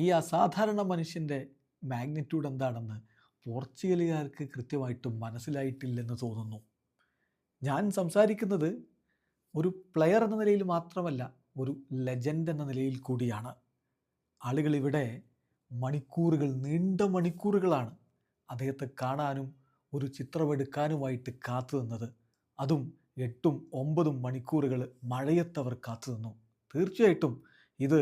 ഈ അസാധാരണ മനുഷ്യന്റെ മാഗ്നിറ്റ്യൂഡ് എന്താണെന്ന് പോർച്ചുഗലുകാർക്ക് കൃത്യമായിട്ടും മനസ്സിലായിട്ടില്ലെന്ന് തോന്നുന്നു. ഞാൻ സംസാരിക്കുന്നത് ഒരു പ്ലെയർ എന്ന നിലയിൽ മാത്രമല്ല ഒരു ലെജൻഡ് എന്ന നിലയിൽ കൂടിയാണ്. ആളുകൾ ഇവിടെ മണിക്കൂറുകൾ നീണ്ട മണിക്കൂറുകളാണ് അദ്ദേഹത്തെ കാണാനും ഒരു ചിത്രമെടുക്കാനുമായിട്ട് കാത്തു നിന്നത്. അതും എട്ടും ഒമ്പതും മണിക്കൂറുകൾ മഴയത്തവർ കാത്തു നിന്നു. തീർച്ചയായിട്ടും ഇത്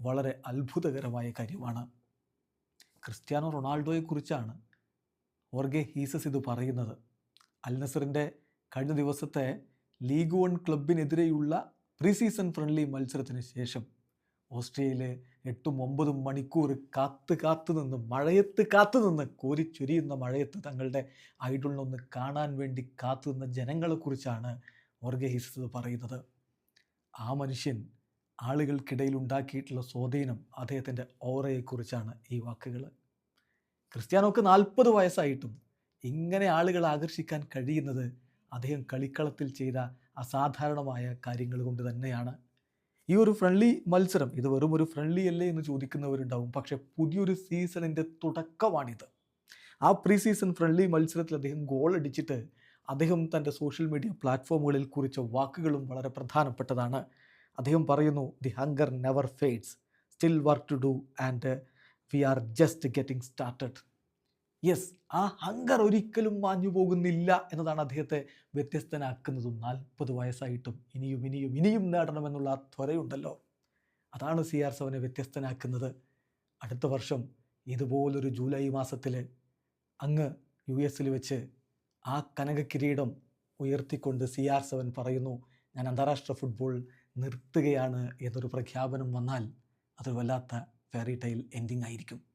വളരെ അത്ഭുതകരമായ കാര്യമാണ്. ക്രിസ്ത്യാനോ റൊണാൾഡോയെക്കുറിച്ചാണ് ഓർഗെ ഹീസസ് ഇത് പറയുന്നത്. അൽ നസറിന്റെ കഴിഞ്ഞ ദിവസത്തെ ലീഗ് വൺ ക്ലബിനെതിരെയുള്ള പ്രീ സീസൺ ഫ്രണ്ട്ലി മത്സരത്തിന് ശേഷം ഓസ്ട്രേലിയയിലെ എട്ടും ഒമ്പതും മണിക്കൂർ കാത്ത് കാത്തു നിന്ന് മഴയത്ത് കാത്തു നിന്ന് കോരിച്ചൊരിയുന്ന മഴയത്ത് തങ്ങളുടെ ഐഡലിനൊന്ന് കാണാൻ വേണ്ടി കാത്തു നിന്ന ജനങ്ങളെക്കുറിച്ചാണ് ഓർഗെ ഹീസസ് പറയുന്നത്. ആ മനുഷ്യൻ ആളുകൾക്കിടയിൽ ഉണ്ടാക്കിയിട്ടുള്ള സ്വാധീനം അദ്ദേഹത്തിന്റെ ഓറയെക്കുറിച്ചാണ് ഈ വാക്കുകൾ. ക്രിസ്ത്യാനോക്ക് നാൽപ്പത് വയസ്സായിട്ടും ഇങ്ങനെ ആളുകളെ ആകർഷിക്കാൻ കഴിയുന്നത് അദ്ദേഹം കളിക്കളത്തിൽ ചെയ്ത അസാധാരണമായ കാര്യങ്ങൾ കൊണ്ട് തന്നെയാണ്. ഈ ഒരു ഫ്രണ്ട്ലി മത്സരം ഇത് വെറും ഒരു ഫ്രണ്ട്ലി അല്ലേ എന്ന് ചോദിക്കുന്നവരുണ്ടാവും പക്ഷേ പുതിയൊരു സീസണിന്റെ തുടക്കമാണിത്. ആ പ്രീ സീസൺ ഫ്രണ്ട്ലി മത്സരത്തിൽ അദ്ദേഹം ഗോൾ അടിച്ചിട്ട് അദ്ദേഹം തന്റെ സോഷ്യൽ മീഡിയ പ്ലാറ്റ്ഫോമുകളിൽ കുറിച്ച വാക്കുകളും വളരെ പ്രധാനപ്പെട്ടതാണ്. അദ്ദേഹം പറയുന്നു the hunger never fades still work to do and we are just getting started yes ആ ഹങ്കർ ഒരിക്കലും മാഞ്ഞു പോകുന്നില്ല എന്നതാണ് അദ്ദേഹത്തെ വ്യത്യസ്തനാക്കുന്നതും നാൽപ്പത് വയസ്സായിട്ടും ഇനിയും ഇനിയും ഇനിയും നേടണമെന്നുള്ള ആ ത്വരയുണ്ടല്ലോ. അതാണ് സി ആർ സെവനെ വ്യത്യസ്തനാക്കുന്നത്. അടുത്ത വർഷം ഇതുപോലൊരു ജൂലൈ മാസത്തിൽ അങ്ങ് യു എസിൽ വെച്ച് ആ കനക കിരീടം ഉയർത്തിക്കൊണ്ട് സി ആർ സെവൻ പറയുന്നു. ഞാൻ അന്താരാഷ്ട്ര ഫുട്ബോൾ നിർത്തുകയാണ് എന്നൊരു പ്രഖ്യാപനം വന്നാൽ അതൊരു വല്ലാത്ത ഫെയറി ടൈൽ എൻഡിങ് ആയിരിക്കും.